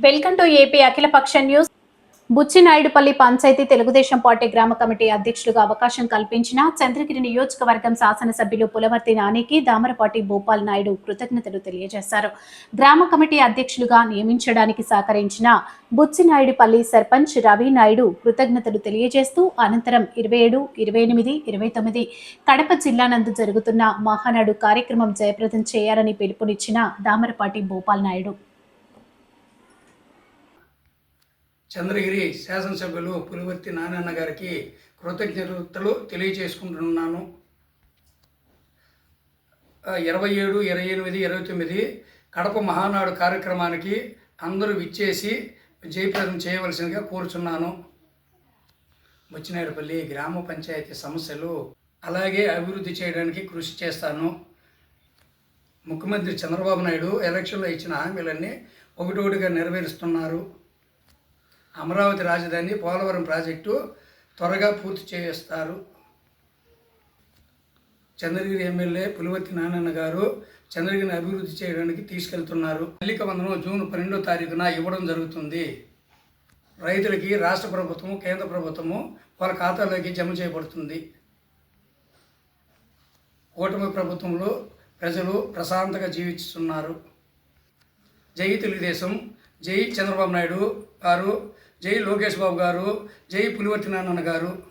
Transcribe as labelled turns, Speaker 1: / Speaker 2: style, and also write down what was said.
Speaker 1: Welcome to AP అఖిలపక్ష news. బుచ్చినాయుడుపల్లి panchayat Telugu Desam party గ్రామ committee అధ్యక్షులుగా అవకాశం కల్పించిన చంద్రగిరి నియోజకవర్గం శాసనసభ్యులు పులవర్తి నానికి దామరపాటి భూపాల్ నాయుడు కృతజ్ఞతలు తెలియజేశారు. గ్రామ కమిటీ అధ్యక్షులుగా నియమించడానికి సహకరించిన బుచ్చినాయుడుపల్లి సర్పంచ్ రవి నాయుడు కృతజ్ఞతలు తెలియజేస్తూ అనంతరం ఇరవై ఏడు ఇరవై ఎనిమిది ఇరవై తొమ్మిది కడప జిల్లా నందు జరుగుతున్న మహానాడు కార్యక్రమం జయప్రదం చేయాలని పిలుపునిచ్చిన దామరపాటి భూపాల్ నాయుడు.
Speaker 2: చంద్రగిరి శాసనసభ్యులు పులివర్తి నారాయణ గారికి కృతజ్ఞతలు తెలియజేసుకుంటున్నాను. ఇరవై ఏడు ఇరవై ఎనిమిది ఇరవై తొమ్మిది కడప మహానాడు కార్యక్రమానికి అందరూ విచ్చేసి జయప్రదం చేయవలసిందిగా కోరుచున్నాను. బుచ్చినాయుడుపల్లి గ్రామ పంచాయతీ సమస్యలు అలాగే అభివృద్ధి చేయడానికి కృషి చేస్తాను. ముఖ్యమంత్రి చంద్రబాబు నాయుడు ఎలక్షన్లో ఇచ్చిన హామీలన్నీ ఒకటొకటిగా నెరవేరుస్తున్నారు. అమరావతి రాజధాని పోలవరం ప్రాజెక్టు త్వరగా పూర్తి చేస్తారు చంద్రగిరి ఎమ్మెల్యే పులివర్తి నాన్నన్న గారు చంద్రగిరిని అభివృద్ధి చేయడానికి తీసుకెళ్తున్నారు. మల్లిక వందనం జూన్ పన్నెండో తారీఖున ఇవ్వడం జరుగుతుంది. రైతులకి రాష్ట్ర ప్రభుత్వము కేంద్ర ప్రభుత్వము వాళ్ళ ఖాతాలోకి జమ చేయబడుతుంది. కూటమి ప్రభుత్వంలో ప్రజలు ప్రశాంతంగా జీవిస్తున్నారు. జై తెలుగుదేశం. జై చంద్రబాబు నాయుడు గారు జై లోకేష్ బాబు గారు జై పులివర్తి నాన్న గారు.